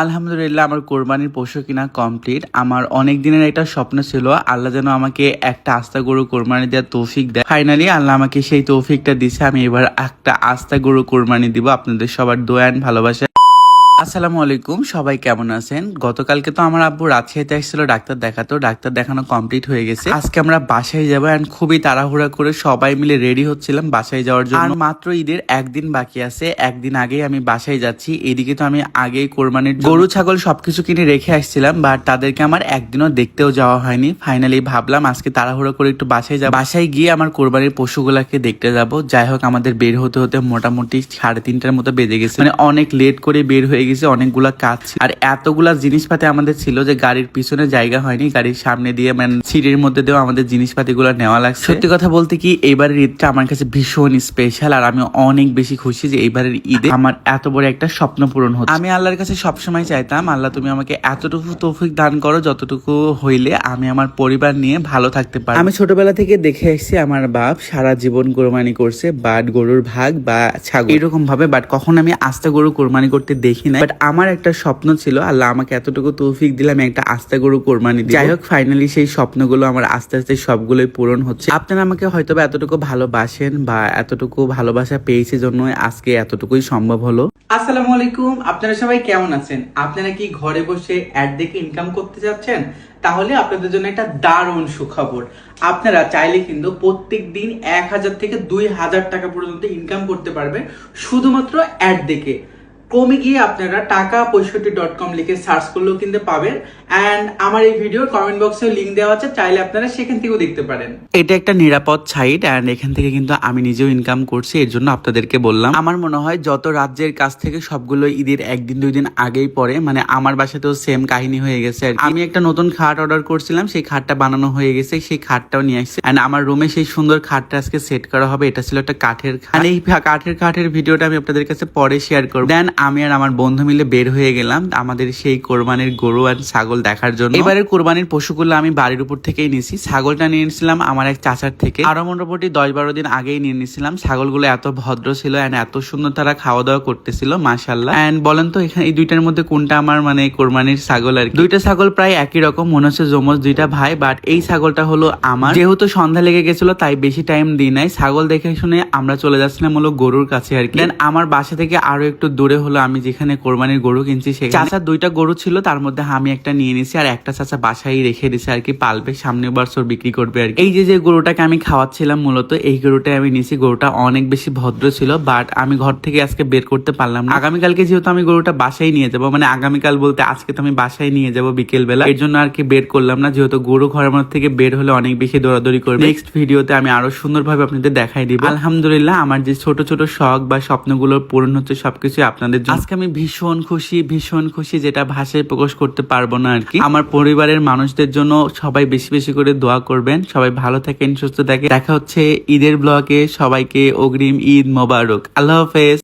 আলহামদুলিল্লাহ, আমার কোরবানির পশু কিনা কমপ্লিট আমার অনেক দিনের একটা স্বপ্ন ছিল, আল্লাহ যেন আমাকে একটা আস্থা গরু কোরবানি দেওয়ার তৌফিক দেয়। ফাইনালি আল্লাহ আমাকে সেই তৌফিকটা দিছে, আমি এবার একটা আস্থা গরু কোরবানি দিব। আপনাদের সবার দোয়ান ভালোবাসা। আসসালামু আলাইকুম, সবাই কেমন আছেন? গতকালকে তো আমার আব্বু রাজশাহীতে আসছিল ডাক্তার দেখাতো, ডাক্তার দেখানো কমপ্লিট হয়ে গেছে। আজকে আমরা বাসায় যাব অ্যান্ড খুবই তাড়াহুড়া করে সবাই মিলে রেডি হচ্ছিলাম বাসায় যাওয়ার জন্য। মাত্র ঈদের একদিন বাকি আছে, একদিন আগেই আমি বাসায় যাচ্ছি। এদিকে তো আমি আগেই কোরবানির গরু, ছাগল সবকিছু কিনে রেখে আসছিলাম বাট তাদেরকে আমার একদিনও দেখতেও যাওয়া হয়নি। ফাইনালি ভাবলাম আজকে তাড়াহুড়া করে একটু বাসায় যাব। বাসায় গিয়ে আমার কোরবানির পশুগুলাকে দেখতে যাব। যাই হোক, আমাদের বের হতে হতে মোটামুটি সাড়ে তিনটার মতো বেজে গেছে। মানে অনেক লেট করে বের হয়ে গেছে অনেকগুলা কাজ। আর এতগুলা জিনিসপাতি আমাদের ছিল যে গাড়ির পিছনে জায়গা হয়নি, গাড়ির সামনে দিয়ে মানে সিঁড়ির মধ্যে দিয়েও আমাদের জিনিসপাতি গুলো নেওয়া লাগছে। সত্যি কথা বলতে কি এবারের ঈদটা আমার কাছে ভীষণ স্পেশাল আর আমি অনেক বেশি খুশি যে এইবারের ঈদে আমার এত বড় একটা স্বপ্ন পূরণ হচ্ছে। আমি আল্লাহর কাছে সবসময় চাইতাম, আল্লাহ তুমি আমাকে এতটুকু তৌফিক দান করো যতটুকু হইলে আমি আমার পরিবার নিয়ে ভালো থাকতে পারি আমি ছোটবেলা থেকে দেখে এসেছি আমার বাপ সারা জীবন কোরবানি করছে, বাট গরুর ভাগ বা ছাগল। এরকম ভাবে বাট কখন আমি আস্তে গরু কোরবানি করতে দেখি না বাট আমার একটা স্বপ্ন ছিল, আল্লাহ আমাকে এতটুকু তৌফিক দিলে আমি একটা আস্তে গরু কোরবানি যাই হোক ফাইনালি সেই স্বপ্নগুলো আমার আস্তে আস্তে সবগুলোই পূরণ হচ্ছে। আপনারা আমাকে হয়তো বা এতটুকু ভালোবাসেন বা এতটুকু ভালোবাসা পেয়েছে জন্য আজকে এতটুকুই সম্ভব হলো। আসসালামু আলাইকুম, আপনারা সবাই কেমন আছেন? আপনারা কি ঘরে বসে অ্যাড দেখে ইনকাম করতে যাচ্ছেন? তাহলে আপনাদের জন্য একটা দারুণ সুখবর। আপনারা চাইলে কিন্তু প্রত্যেক দিন এক হাজার থেকে দুই হাজার টাকা পর্যন্ত ইনকাম করতে পারবেন শুধুমাত্র অ্যাড দেখে কমে গিয়ে আপনারা টাকা পঁয়ষট্টি ডট কম লিখে সার্চ করলেও কিন্তু পাবেন। অ্যান্ড আমার এই ভিডিওর কমেন্ট বক্সে লিঙ্ক দেওয়া আছে, চাইলে আপনারা সেখান থেকেও দেখতে পারেন। এটা একটা নিরাপদ সাইট অ্যান্ড এখান থেকে কিন্তু আমি নিজেও ইনকাম করছি, এর জন্য আপনাদেরকে বললাম। আমার মনে হয় যত রাজ্যের কাছ থেকে সবগুলো ঈদের একদিন, দুই দিন আগেই পরে মানে আমার বাসাতেও সেম কাহিনী হয়ে গেছে। আমি একটা নতুন খাট অর্ডার করছিলাম, সেই খাটটা বানানো হয়ে গেছে, সেই খাটটাও নিয়ে আসছে। অ্যান্ড আমার রুমে সেই সুন্দর খাটটা আজকে সেট করা হবে, এটা ছিল একটা কাঠের খাট। এই কাঠের খাটের ভিডিওটা আমি আপনাদের কাছে পরে শেয়ার করব। দেন আমি আর আমার বন্ধু মিলে বের হয়ে গেলাম আমাদের সেই কোরবানির গরু আর ছাগল দেখার জন্য। এবারের কোরবানির পশুগুলো আমি বাড়ির উপর থেকেই নিয়েছি। ছাগলটা নিয়ে নিয়েছিলাম আমার এক চাচার থেকে। আরও মোটামুটি দশ বারো দিন আগেই নিয়ে নিয়েছিলাম। ছাগলগুলো এত ভদ্র ছিল এন্ড এত সুন্দর তারা খাওয়া দাওয়া করতেছিল মাশাল্লাহ এন্ড বলেন তো, এখানে এই দুইটার মধ্যে কোনটা আমার মানে কোরবানির ছাগল আর দুইটা ছাগল প্রায় একই রকম, মনে হচ্ছে জমজ দুইটা ভাই বাট এই ছাগলটা হলো আমার। যেহেতু সন্ধ্যা লেগে গেছিল, তাই বেশি টাইম দিই নাই। ছাগল দেখে শুনে আমরা চলে যাচ্ছিলাম হলো গরুর কাছে আর কি। আমার বাসা থেকে আরও একটু দূরে হলো আমি যেখানে কোরবানির গরু কিনছি সেখানে চাচার দুইটা গরু ছিল তার মধ্যে আমি একটা নিয়ে নিছি আর একটা চাচা বাসায় রেখে দিছে আর কি পালবে সামনে বছর বিক্রি করবে আর এই যে যে গরুটাকে আমি খাওয়াচ্ছিলাম মূলত এই গরুটাই আমি নিছি। গরুটা অনেক বেশি ভদ্র ছিল বাট আমি ঘর থেকে আজকে বের করতে পারলাম না। আগামীকালকে যেহেতু আমি গরুটা বাসায় নিয়ে যাব মানে আগামীকাল বলতে আজকে তো আমি বাসায় নিয়ে যাব বিকেল বেলা এর জন্য আর কি বের করলাম না। যেহেতু গরু ঘরের মধ্যে থেকে বের হলে অনেক বেশি দৌড়াদৌড়ি করবে। নেক্সট ভিডিওতে আমি আরও সুন্দরভাবে আপনাদের দেখাই দিব। আলহামদুলিল্লাহ আমার যে ছোট ছোট শখ বা স্বপ্নগুলো পূরণ হচ্ছে সবকিছু আপনাদের জন্য আজকে আমি ভীষণ খুশি ভীষণ খুশি যেটা ভাষায় প্রকাশ করতে পারব না আর কি। আমার পরিবারের মানুষদের জন্য সবাই বেশি বেশি করে দোয়া করবেন। সবাই ভালো থাকেন, সুস্থ থাকেন। দেখা হচ্ছে ঈদের ব্লগে সবাইকে অগ্রিম ঈদ মোবারক। আল্লাহ হাফেজ।